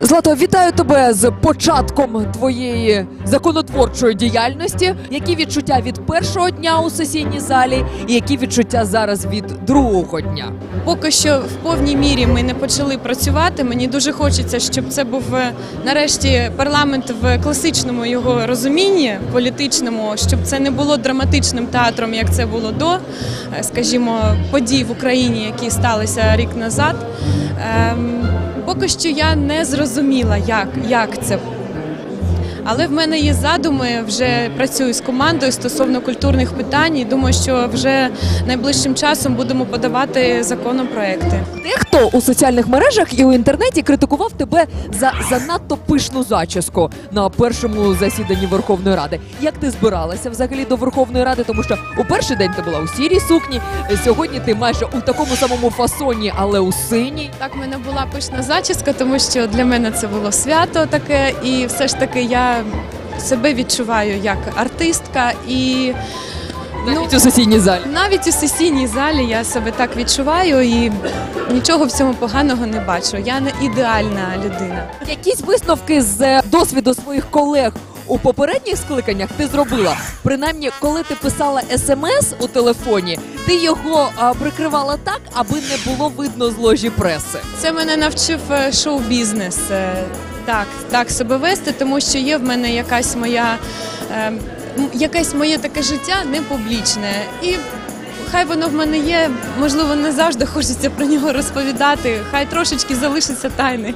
Злато, вітаю тебе з початком твоєї законотворчої діяльності. Які відчуття від першого дня у сесійній залі, і які відчуття зараз від другого дня? Поки що в повній мірі ми не почали працювати. Мені дуже хочеться, щоб це був е, нарешті парламент в класичному його розумінні політичному, щоб це не було драматичним театром, як це було до, е, скажімо, подій в Україні, які сталися рік назад. Поки що я не зрозуміла, як, як це але в мене є задуми. Вже працюю з командою стосовно культурних питань. і Думаю, що вже найближчим часом будемо подавати законопроекти. Дехто у соціальних мережах і у інтернеті критикував тебе за занадто пишну зачіску на першому засіданні Верховної Ради. Як ти збиралася взагалі до Верховної Ради? Тому що у перший день ти була у сірій сукні, сьогодні ти майже у такому самому фасоні, але у синій. Так, в мене була пишна зачіска, тому що для мене це було свято таке, і все ж таки я себе відчуваю як артистка і. Навіть у сесійній залі. Навіть у сесійній залі я себе так відчуваю і нічого в цьому поганого не бачу. Я не ідеальна людина. Якісь висновки з е, досвіду своїх колег у попередніх скликаннях ти зробила. Принаймні, коли ти писала смс у телефоні, ти його а, прикривала так, аби не було видно з ложі преси. Це мене навчив е, шоу-бізнес. Так, так себе вести, тому що є в мене якась моя е, якесь моє таке життя не публічне. І хай воно в мене є, можливо, не завжди хочеться про нього розповідати. Хай трошечки залишиться тайною.